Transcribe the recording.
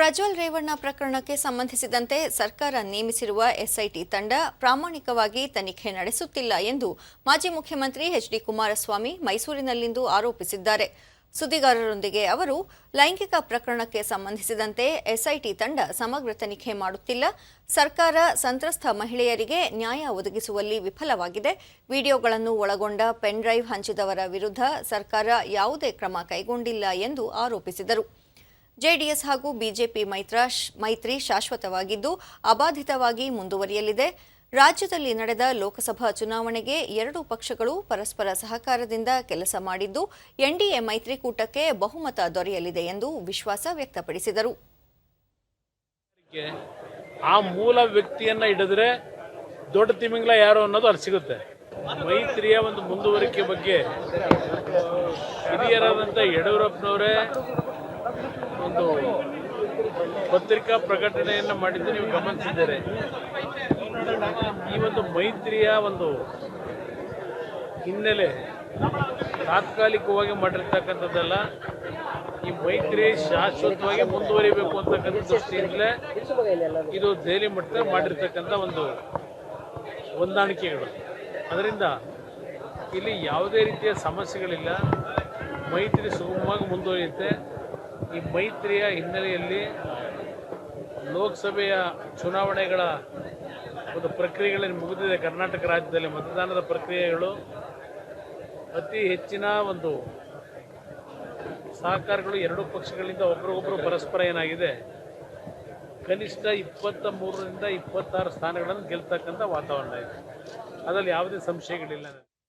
ಪ್ರಜ್ವಲ್ ರೇವಣ್ಣ ಪ್ರಕರಣಕ್ಕೆ ಸಂಬಂಧಿಸಿದಂತೆ ಸರ್ಕಾರ ನೇಮಿಸಿರುವ ಎಸ್ಐಟಿ ತಂಡ ಪ್ರಾಮಾಣಿಕವಾಗಿ ತನಿಖೆ ನಡೆಸುತ್ತಿಲ್ಲ ಎಂದು ಮಾಜಿ ಮುಖ್ಯಮಂತ್ರಿ ಎಚ್ ಡಿ ಕುಮಾರಸ್ವಾಮಿ ಮೈಸೂರಿನಲ್ಲಿಂದು ಆರೋಪಿಸಿದ್ದಾರೆ. ಸುದ್ದಿಗಾರರೊಂದಿಗೆ ಅವರು, ಲೈಂಗಿಕ ಪ್ರಕರಣಕ್ಕೆ ಸಂಬಂಧಿಸಿದಂತೆ ಎಸ್ಐಟಿ ತಂಡ ಸಮಗ್ರ ತನಿಖೆ ಮಾಡುತ್ತಿಲ್ಲ. ಸರ್ಕಾರ ಸಂತ್ರಸ್ತ ಮಹಿಳೆಯರಿಗೆ ನ್ಯಾಯ ಒದಗಿಸುವಲ್ಲಿ ವಿಫಲವಾಗಿದೆ. ವಿಡಿಯೋಗಳನ್ನು ಒಳಗೊಂಡ ಪೆನ್ ಡ್ರೈವ್ ಹಂಚಿದವರ ವಿರುದ್ಧ ಸರ್ಕಾರ ಯಾವುದೇ ಕ್ರಮ ಕೈಗೊಂಡಿಲ್ಲ ಎಂದು ಆರೋಪಿಸಿದರು. ಜೆಡಿಎಸ್ ಹಾಗೂ ಬಿಜೆಪಿ ಮೈತ್ರಾ ಮೈತ್ರಿ ಶಾಶ್ವತವಾಗಿದ್ದು, ಅಬಾಧಿತವಾಗಿ ಮುಂದುವರಿಯಲಿದೆ. ರಾಜ್ಯದಲ್ಲಿ ನಡೆದ ಲೋಕಸಭಾ ಚುನಾವಣೆಗೆ ಎರಡೂ ಪಕ್ಷಗಳು ಪರಸ್ಪರ ಸಹಕಾರದಿಂದ ಕೆಲಸ ಮಾಡಿದ್ದು, ಎನ್ಡಿಎ ಮೈತ್ರಿಕೂಟಕ್ಕೆ ಬಹುಮತ ದೊರೆಯಲಿದೆ ಎಂದು ವಿಶ್ವಾಸ ವ್ಯಕ್ತಪಡಿಸಿದರು. ಆ ಮೂಲ ವ್ಯಕ್ತಿಯನ್ನ ಹಿಡಿದ್ರೆ ದೊಡ್ಡ ತಿಮಿಂಗ್ಲ ಯಾರು ಅನ್ನೋದು ಅಲ್ಲಿ ಸಿಗುತ್ತೆ. ಮೈತ್ರಿಯ ಒಂದು ಮುಂದುವರಿಕೆ ಬಗ್ಗೆ ಹಿರಿಯರಾದಂಥ ಯಡಿಯೂರಪ್ಪನವರೇ ಒಂದು ಪತ್ರಿಕಾ ಪ್ರಕಟಣೆಯನ್ನು ಮಾಡಿದ್ದು ನೀವು ಗಮನಿಸಿದ್ದೀರಿ. ಈ ಒಂದು ಮೈತ್ರಿಯ ಒಂದು ಹಿನ್ನೆಲೆ ತಾತ್ಕಾಲಿಕವಾಗಿ ಮಾಡಿರ್ತಕ್ಕಂಥದ್ದಲ್ಲ. ಈ ಮೈತ್ರಿ ಶಾಶ್ವತವಾಗಿ ಮುಂದುವರಿಬೇಕು ಅಂತಕ್ಕಂಥ ದೃಷ್ಟಿಯಿಂದಲೇ ಇದು ದೆಹಲಿ ಮಟ್ಟದಲ್ಲಿ ಮಾಡಿರ್ತಕ್ಕಂಥ ಒಂದು ಹೊಂದಾಣಿಕೆಗಳು. ಅದರಿಂದ ಇಲ್ಲಿ ಯಾವುದೇ ರೀತಿಯ ಸಮಸ್ಯೆಗಳಿಲ್ಲ. ಮೈತ್ರಿ ಸುಗಮವಾಗಿ ಮುಂದುವರಿಯುತ್ತೆ. ಈ ಮೈತ್ರಿಯ ಹಿನ್ನೆಲೆಯಲ್ಲಿ ಲೋಕಸಭೆಯ ಚುನಾವಣೆಗಳ ಒಂದು ಪ್ರಕ್ರಿಯೆಗಳನ್ನು ಮುಗಿದಿದೆ. ಕರ್ನಾಟಕ ರಾಜ್ಯದಲ್ಲಿ ಮತದಾನದ ಪ್ರಕ್ರಿಯೆಗಳು ಅತಿ ಹೆಚ್ಚಿನ ಒಂದು ಸಹಕಾರಗಳು ಎರಡೂ ಪಕ್ಷಗಳಿಂದ ಒಬ್ರಿಗೊಬ್ಬರು ಪರಸ್ಪರ ಏನಾಗಿದೆ. ಕನಿಷ್ಠ ಇಪ್ಪತ್ತ ಮೂರರಿಂದ ಇಪ್ಪತ್ತಾರು ಸ್ಥಾನಗಳನ್ನು ಗೆಲ್ತಕ್ಕಂಥ ವಾತಾವರಣ ಇದೆ. ಅದರಲ್ಲಿ ಯಾವುದೇ ಸಂಶಯಗಳಿಲ್ಲ.